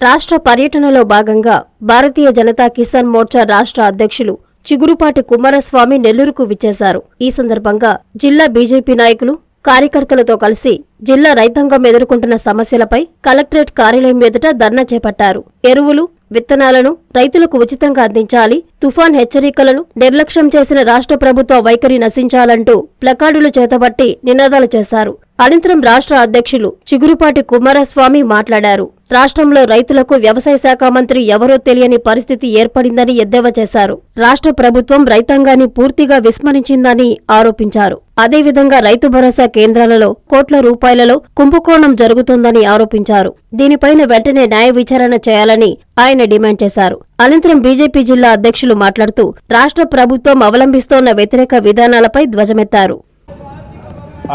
రాష్ట్ర పర్యటనలో భాగంగా భారతీయ జనతా కిసాన్ మోర్చా రాష్ట్ర అధ్యక్షులు చిగురుపాటి కుమారస్వామి నెల్లూరుకు విచ్చేశారు. ఈ సందర్భంగా జిల్లా బీజేపీ నాయకులు కార్యకర్తలతో కలిసి జిల్లా రైతాంగం ఎదుర్కొంటున్న సమస్యలపై కలెక్టరేట్ కార్యాలయం ఎదుట ధర్నా చేపట్టారు. ఎరువులు విత్తనాలను రైతులకు ఉచితంగా అందించాలి తుఫాన్ హెచ్చరికలను నిర్లక్ష్యం చేసిన రాష్ట్ర ప్రభుత్వ వైఖరి నశించాలంటూ ప్లకార్డులు చేతబట్టి నినాదాలు చేశారు. అనంతరం రాష్ట్ర అధ్యక్షులు చిగురుపాటి కుమారస్వామి మాట్లాడారు. రాష్ట్రంలో రైతులకు వ్యవసాయ శాఖ మంత్రి ఎవరో తెలియని పరిస్థితి ఏర్పడిందని ఎద్దేవా చేశారు. రాష్ట్ర ప్రభుత్వం రైతాంగాన్ని పూర్తిగా విస్మరించిందని ఆరోపించారు. అదేవిధంగా రైతు భరోసా కేంద్రాలలో కోట్ల రూపాయలలో కుంభకోణం జరుగుతోందని ఆరోపించారు. దీనిపైన వెంటనే న్యాయ విచారణ చేయాలని ఆయన డిమాండ్ చేశారు. అనంతరం బీజేపీ జిల్లా అధ్యక్షులు మాట్లాడుతూ రాష్ట్ర ప్రభుత్వం అవలంబిస్తోన్న వ్యతిరేక విధానాలపై ధ్వజమెత్తారు.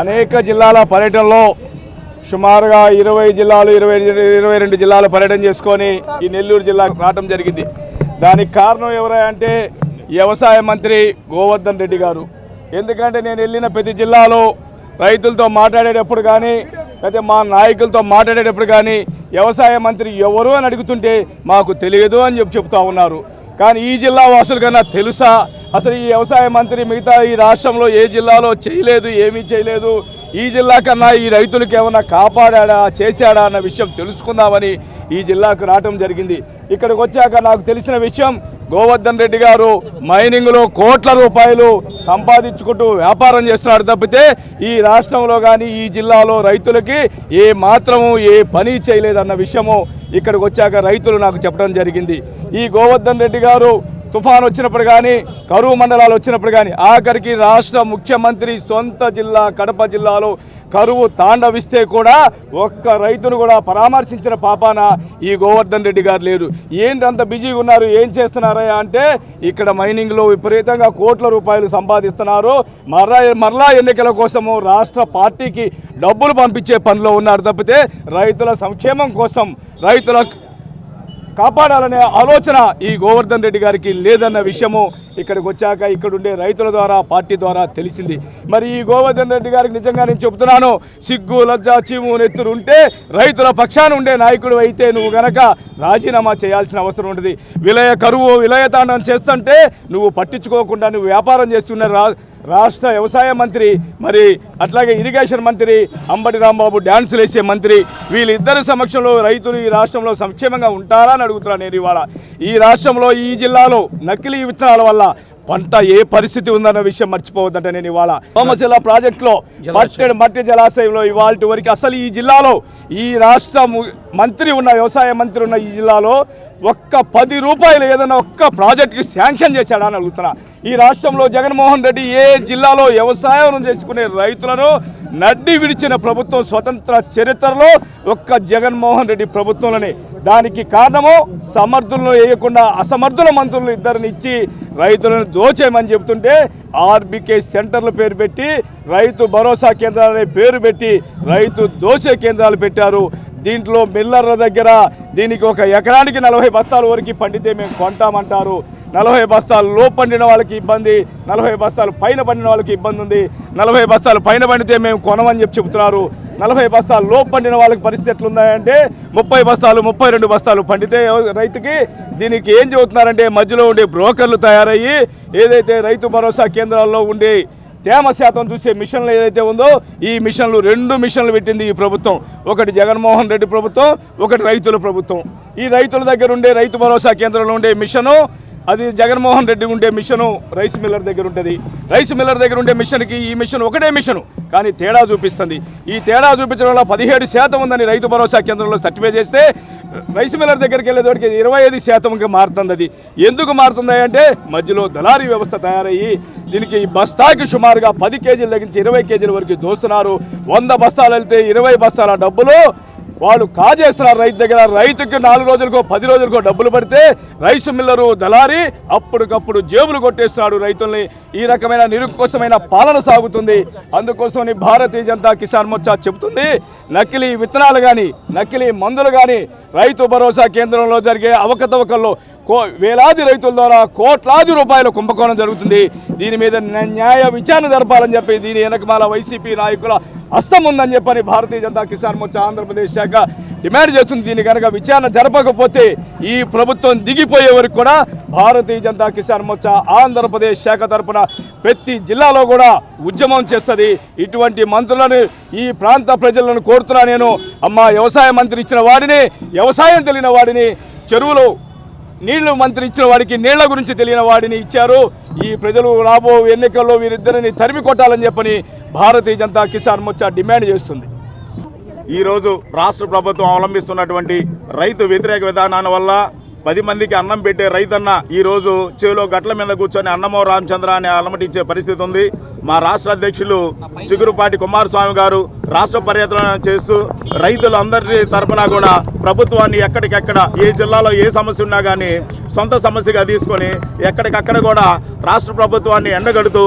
అనేక జిల్లాల పర్యటనలో సుమారుగా ఇరవై జిల్లాలు ఇరవై ఇరవై రెండు జిల్లాలు పర్యటన చేసుకొని ఈ నెల్లూరు జిల్లా రావటం జరిగింది. దానికి కారణం ఎవరై అంటే వ్యవసాయ మంత్రి గోవర్ధన్ రెడ్డి గారు. ఎందుకంటే నేను వెళ్ళిన ప్రతి జిల్లాలో రైతులతో మాట్లాడేటప్పుడు కానీ లేకపోతే మా నాయకులతో మాట్లాడేటప్పుడు కానీ వ్యవసాయ మంత్రి ఎవరు అని అడుగుతుంటే మాకు తెలియదు అని చెప్పి చెప్తా ఉన్నారు. కానీ ఈ జిల్లా వాసుల కన్నా తెలుసా? అసలు ఈ వ్యవసాయ మంత్రి మిగతా ఈ రాష్ట్రంలో ఏ జిల్లాలో చేయలేదు ఏమీ చేయలేదు? ఈ జిల్లా కన్నా ఈ రైతులకు ఏమన్నా కాపాడా చేశాడా అన్న విషయం తెలుసుకుందామని ఈ జిల్లాకు రావటం జరిగింది. ఇక్కడికి వచ్చాక నాకు తెలిసిన విషయం గోవర్ధన్ రెడ్డి గారు మైనింగ్లో కోట్ల రూపాయలు సంపాదించుకుంటూ వ్యాపారం చేస్తున్నాడు తప్పితే ఈ రాష్ట్రంలో కానీ ఈ జిల్లాలో రైతులకి ఏ మాత్రము ఏ పని చేయలేదన్న విషయము ఇక్కడికి వచ్చాక రైతులు నాకు చెప్పడం జరిగింది. ఈ గోవర్ధన్ రెడ్డి గారు తుఫాన్ వచ్చినప్పుడు కానీ కరువు మండలాలు వచ్చినప్పుడు కానీ ఆఖరికి రాష్ట్ర ముఖ్యమంత్రి సొంత జిల్లా కడప జిల్లాలో కరువు తాండవిస్తే కూడా ఒక్క రైతును కూడా పరామర్శించిన పాపాన ఈ గోవర్ధన్ రెడ్డి గారు లేరు. ఏంటి అంత బిజీగా ఉన్నారు? ఏం చేస్తున్నారా అంటే ఇక్కడ మైనింగ్లో విపరీతంగా కోట్ల రూపాయలు సంపాదిస్తున్నారు. మరలా మరలా ఎన్నికల కోసము రాష్ట్ర పార్టీకి డబ్బులు పంపించే పనిలో ఉన్నారు తప్పితే రైతుల సంక్షేమం కోసం రైతుల కాపాడాలనే ఆలోచన ఈ గోవర్ధన్ రెడ్డి గారికి లేదన్న విషయము ఇక్కడికి వచ్చాక ఇక్కడుండే రైతుల ద్వారా పార్టీ ద్వారా తెలిసింది. మరి ఈ గోవర్ధన్ రెడ్డి గారికి నిజంగా నేను చెబుతున్నాను సిగ్గు లజ్జ చీము నెత్తురు ఉంటే రైతుల పక్షాన ఉండే నాయకుడు అయితే నువ్వు గనక రాజీనామా చేయాల్సిన అవసరం ఉంటుంది విలయ కరువు విలయతాండం చేస్తుంటే నువ్వు పట్టించుకోకుండా నువ్వు వ్యాపారం చేస్తున్న రా రాష్ట్ర వ్యవసాయ మంత్రి మరి అట్లాగే ఇరిగేషన్ మంత్రి అంబటి రాంబాబు డ్యాన్సులు వేసే మంత్రి వీళ్ళిద్దరి సమక్షంలో రైతులు ఈ రాష్ట్రంలో సంక్షేమంగా ఉంటారా అని అడుగుతున్నాను నేను ఇవాళ. ఈ రాష్ట్రంలో ఈ జిల్లాలో నకిలీ విత్తనాల వల్ల పంట ఏ పరిస్థితి ఉందన్న విషయం మర్చిపోవద్దంటే నేను ఇవాళ. సోమశిల ప్రాజెక్టులో పట్టెడు మట్టి జలాశయంలో ఇవాళ వరకు అసలు ఈ జిల్లాలో ఈ రాష్ట్ర మంత్రి ఉన్న వ్యవసాయ మంత్రి ఉన్న ఈ జిల్లాలో ఒక్క పది రూపాయలు ఏదైనా ఒక్క ప్రాజెక్ట్కి శాంక్షన్ చేశాడా అని అడుగుతున్నా. ఈ రాష్ట్రంలో జగన్మోహన్ రెడ్డి ఏ జిల్లాలో వ్యవసాయం చేసుకునే రైతులను నడ్డి విడిచిన ప్రభుత్వం స్వతంత్ర చరిత్రలో ఒక్క జగన్మోహన్ రెడ్డి ప్రభుత్వంలోనే. దానికి కారణము సమర్థులను వేయకుండా అసమర్థుల మంత్రులు ఇద్దరిని ఇచ్చి రైతులను దోచేయమని చెబుతుంటే ఆర్బికే సెంటర్ల పేరు పెట్టి రైతు భరోసా కేంద్రాలనే పేరు పెట్టి రైతు దోచే కేంద్రాలు పెట్టారు. దీంట్లో మిల్లర్ల దగ్గర దీనికి ఒక ఎకరానికి నలభై బస్తాల వరకు పండితే మేము కొంటామంటారు. నలభై బస్తాలు లో పండిన వాళ్ళకి ఇబ్బంది నలభై బస్తాలు పైన పండిన వాళ్ళకి ఇబ్బంది ఉంది. నలభై బస్తాలు పైన పండితే మేము కొనమని చెప్పి చెబుతున్నారు. నలభై బస్తాలు లో పండిన వాళ్ళకి పరిస్థితి ఎట్లున్నాయంటే ముప్పై బస్తాలు ముప్పై రెండు బస్తాలు పండితే రైతుకి దీనికి ఏం చెబుతున్నారంటే మధ్యలో ఉండే బ్రోకర్లు తయారయ్యి ఏదైతే రైతు భరోసా కేంద్రాల్లో ఉండే తేమ శాతం చూసే మిషన్లు ఏదైతే ఉందో ఈ మిషన్లు రెండు మిషన్లు పెట్టింది ఈ ప్రభుత్వం. ఒకటి జగన్మోహన్ రెడ్డి ప్రభుత్వం ఒకటి రైతుల ప్రభుత్వం. ఈ రైతుల దగ్గర ఉండే రైతు భరోసా కేంద్రంలో ఉండే మిషను అది జగన్మోహన్ రెడ్డి ఉండే మిషను రైస్ మిల్లర్ దగ్గర ఉంటుంది. రైస్ మిల్లర్ దగ్గర ఉండే మిషన్కి ఈ మిషన్ ఒకటే మిషను కానీ తేడా చూపిస్తుంది. ఈ తేడా చూపించడం వల్ల పదిహేడు శాతం ఉందని రైతు భరోసా కేంద్రంలో సర్టిఫై చేస్తే రైస్ మిల్లర్ దగ్గరికి వెళ్ళేటోడికి ఇరవై ఐదు శాతంకి మారుతుంది అది. ఎందుకు మారుతుంది అంటే మధ్యలో దళారీ వ్యవస్థ తయారయ్యి దీనికి ఈ బస్తాకి సుమారుగా పది కేజీల దగ్గర నుంచి ఇరవై కేజీల వరకు దోస్తున్నారు. వంద బస్తాలు వెళ్తే ఇరవై బస్తాల డబ్బులు వాళ్ళు కాజేస్తున్నారు రైతు దగ్గర. రైతుకి నాలుగు రోజులకో పది రోజులకో డబ్బులు పడితే రైస్ మిల్లరు దళారి అప్పటికప్పుడు జేబులు కొట్టేస్తున్నాడు రైతుల్ని. ఈ రకమైన నిరుకోసమైన పాలన సాగుతుంది. అందుకోసం భారతీయ జనతా కిసాన్ మోర్చా చెబుతుంది. నకిలీ విత్తనాలు కానీ నకిలీ మందులు కానీ రైతు భరోసా కేంద్రంలో జరిగే అవకతవకల్లో కో వేలాది రైతుల ద్వారా కోట్లాది రూపాయల కుంభకోణం జరుగుతుంది. దీని మీద న్యాయ విచారణ జరపాలని చెప్పి దీని వెనకమాల వైసీపీ నాయకుల హస్తం ఉందని చెప్పని భారతీయ జనతా కిసాన్ మోర్చా ఆంధ్రప్రదేశ్ శాఖ డిమాండ్ చేస్తుంది. దీన్ని కనుక విచారణ జరపకపోతే ఈ ప్రభుత్వం దిగిపోయే వరకు కూడా భారతీయ జనతా కిసాన్ మోర్చా ఆంధ్రప్రదేశ్ శాఖ తరఫున ప్రతి జిల్లాలో కూడా ఉద్యమం చేస్తుంది. ఇటువంటి మంత్రులను ఈ ప్రాంత ప్రజలను కోరుతున్నా నేను. అమ్మ వ్యవసాయ మంత్రి ఇచ్చిన వాడిని వ్యవసాయం తెలియని వాడిని చెరువులు నీళ్ళు మంత్రి ఇచ్చిన వాడికి నీళ్ళ గురించి తెలియని వాడిని ఇచ్చారు. ఈ ప్రజలు రాబో ఎన్నికల్లో వీరిద్దరిని తరిమి కొట్టాలని చెప్పని భారతీయ జనతా కిసాన్ మోర్చా డిమాండ్ చేస్తుంది. ఈరోజు రాష్ట్ర ప్రభుత్వం అవలంబిస్తున్నటువంటి రైతు వ్యతిరేక విధానాల వల్ల పది మందికి అన్నం పెట్టే రైతన్న ఈరోజు చెవిలో గట్ల మీద కూర్చొని అన్నమో రామచంద్ర అని అలమటించే పరిస్థితి ఉంది. మా రాష్ట్ర అధ్యక్షులు చిగురుపాటి కుమారస్వామి గారు రాష్ట్ర పర్యటన చేస్తూ రైతులందరి తరఫున కూడా ప్రభుత్వాన్ని ఎక్కడికెక్కడ ఏ జిల్లాలో ఏ సమస్య ఉన్నా కానీ సొంత సమస్యగా తీసుకొని ఎక్కడికక్కడ కూడా రాష్ట్ర ప్రభుత్వాన్ని ఎండగడుతూ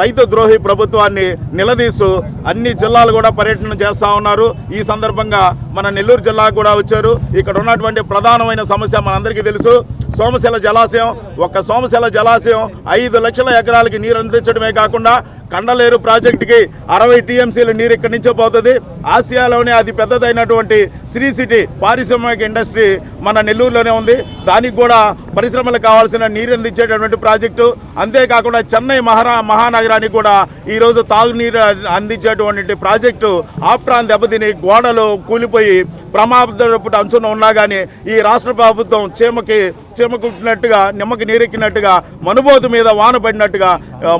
రైతు ద్రోహి ప్రభుత్వాన్ని నిలదీస్తూ అన్ని జిల్లాలు కూడా పర్యటన చేస్తూ ఉన్నారు. ఈ సందర్భంగా మన నెల్లూరు జిల్లాకు కూడా వచ్చారు. ఇక్కడ ఉన్నటువంటి ప్రధానమైన సమస్య మనందరికీ తెలుసు. సోమశిల జలాశయం ఒక సోమశిల జలాశయం ఐదు లక్షల ఎకరాలకి నీరు అందించడమే కాకుండా కండలేరు ప్రాజెక్టుకి అరవై టీఎంసీల నీరు ఇక్కడి నుంచే పోతుంది. ఆసియాలోనే అది పెద్దదైనటువంటి శ్రీ సిటీ పారిశ్రామిక ఇండస్ట్రీ మన నెల్లూరులోనే ఉంది. దానికి కూడా పరిశ్రమలకు కావాల్సిన నీరు అందించేటటువంటి ప్రాజెక్టు. అంతేకాకుండా చెన్నై మహారా మహానగరానికి కూడా ఈరోజు తాగునీరు అందించేటువంటి ప్రాజెక్టు. ఆప్రాన్ దెబ్బతిని గోడలు కూలిపోయి ప్రమాదపు అంచున ఉన్నా కానీ ఈ రాష్ట్ర ప్రభుత్వం చీమకి చీమకుట్టినట్టుగా నిమ్మకి నీరెక్కినట్టుగా మనుబోతు మీద వాన పడినట్టుగా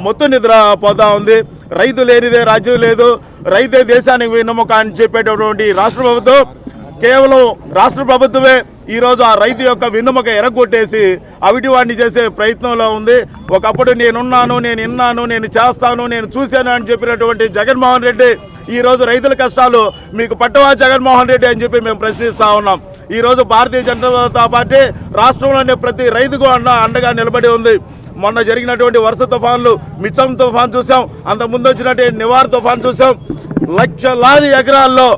మొత్తం నిద్ర పోతా ఉంది. రైతు లేనిదే రాజ్యం లేదు. రైతే దేశానికి వెన్నెముక అని చెప్పేటటువంటి రాష్ట్ర ప్రభుత్వం కేవలం రాష్ట్ర ప్రభుత్వమే ఈరోజు ఆ రైతు యొక్క వెన్నుముక ఎరగొట్టేసి అవిటి వాడిని చేసే ప్రయత్నంలో ఉంది. ఒకప్పుడు నేనున్నాను నేను విన్నాను నేను చేస్తాను నేను చూశాను అని చెప్పినటువంటి జగన్మోహన్ రెడ్డి ఈరోజు రైతుల కష్టాలు మీకు పట్టవా జగన్మోహన్ రెడ్డి అని చెప్పి మేము ప్రశ్నిస్తా ఉన్నాం. ఈరోజు భారతీయ జనతా పార్టీ రాష్ట్రంలోనే ప్రతి రైతుకు అండ అండగా నిలబడి ఉంది. మొన్న జరిగినటువంటి వరుస తుఫాన్లు మిచ్చం తుఫాన్ చూసాం అంత ముందు వచ్చినటువంటి నివార్ తుఫాన్ చూసాం. లక్షలాది ఎకరాల్లో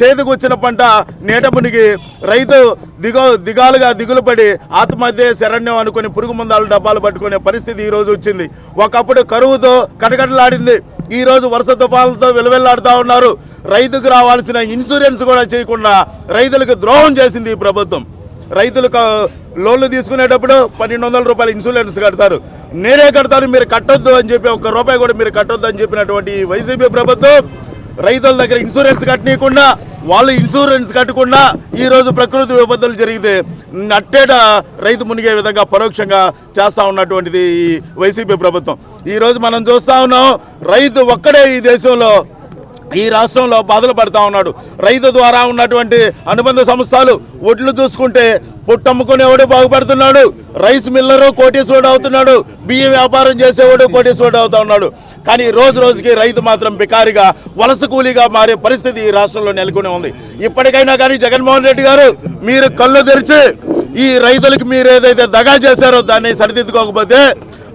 చేతికి వచ్చిన పంట నీట మునిగి రైతు దిగో దిగాలుగా దిగులు పడి ఆత్మహత్య శరణ్యం అనుకుని పురుగు మందాలు డబ్బాలు పట్టుకునే పరిస్థితి ఈరోజు వచ్చింది. ఒకప్పుడు కరువుతో కటకటలాడింది. ఈరోజు వరుస తుఫాన్లతో విలువెల్లాడుతూ ఉన్నారు. రైతుకు రావాల్సిన ఇన్సూరెన్స్ కూడా చేయకుండా రైతులకు ద్రోహం చేసింది ఈ ప్రభుత్వం. రైతులకు లోన్లు తీసుకునేటప్పుడు పన్నెండు వందల రూపాయలు ఇన్సూరెన్స్ కడతారు. నేనే కడతాను మీరు కట్టొద్దు అని చెప్పి ఒక్క రూపాయి కూడా మీరు కట్టొద్దు అని చెప్పినటువంటి వైసీపీ ప్రభుత్వం రైతుల దగ్గర ఇన్సూరెన్స్ కట్టనీయకుండా వాళ్ళు ఇన్సూరెన్స్ కట్టకుండా ఈరోజు ప్రకృతి విపత్తులు జరిగితే నట్టేట రైతు మునిగే విధంగా పరోక్షంగా చేస్తూ ఉన్నటువంటిది ఈ వైసీపీ ప్రభుత్వం. ఈరోజు మనం చూస్తా ఉన్నాం రైతు ఒక్కడే ఈ దేశంలో ఈ రాష్ట్రంలో బాధలు పడతా ఉన్నాడు. రైతు ద్వారా ఉన్నటువంటి అనుబంధ సంస్థలు ఒడ్లు చూసుకుంటే పుట్టమ్ముకునేవాడు బాగుపడుతున్నాడు. రైస్ మిల్లరు కోటేశ్వరుడు అవుతున్నాడు. బియ్యం వ్యాపారం చేసేవాడు కోటేశ్వరుడు అవుతా ఉన్నాడు. కానీ రోజు రోజుకి రైతు మాత్రం బికారిగా వలస కూలీగా మారే పరిస్థితి ఈ రాష్ట్రంలో నెలకొని ఉంది. ఇప్పటికైనా కానీ జగన్మోహన్ రెడ్డి గారు మీరు కళ్ళు తెరిచి ఈ రైతులకు మీరు ఏదైతే దగా చేశారో దాన్ని సరిదిద్దుకోకపోతే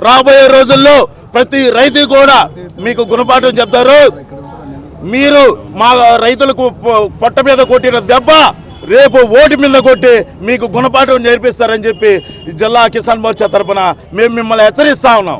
రాబోయే రోజుల్లో ప్రతి రైతు కూడా మీకు గుణపాఠం చెప్తారు. మీరు మా రైతులకు పొట్ట మీద కొట్టిన దెబ్బ రేపు ఓటు మీద కొట్టి మీకు గుణపాఠం నేర్పిస్తారని చెప్పి జిల్లా కిసాన్ మోర్చా తరపున మేము మిమ్మల్ని హెచ్చరిస్తా ఉన్నాం.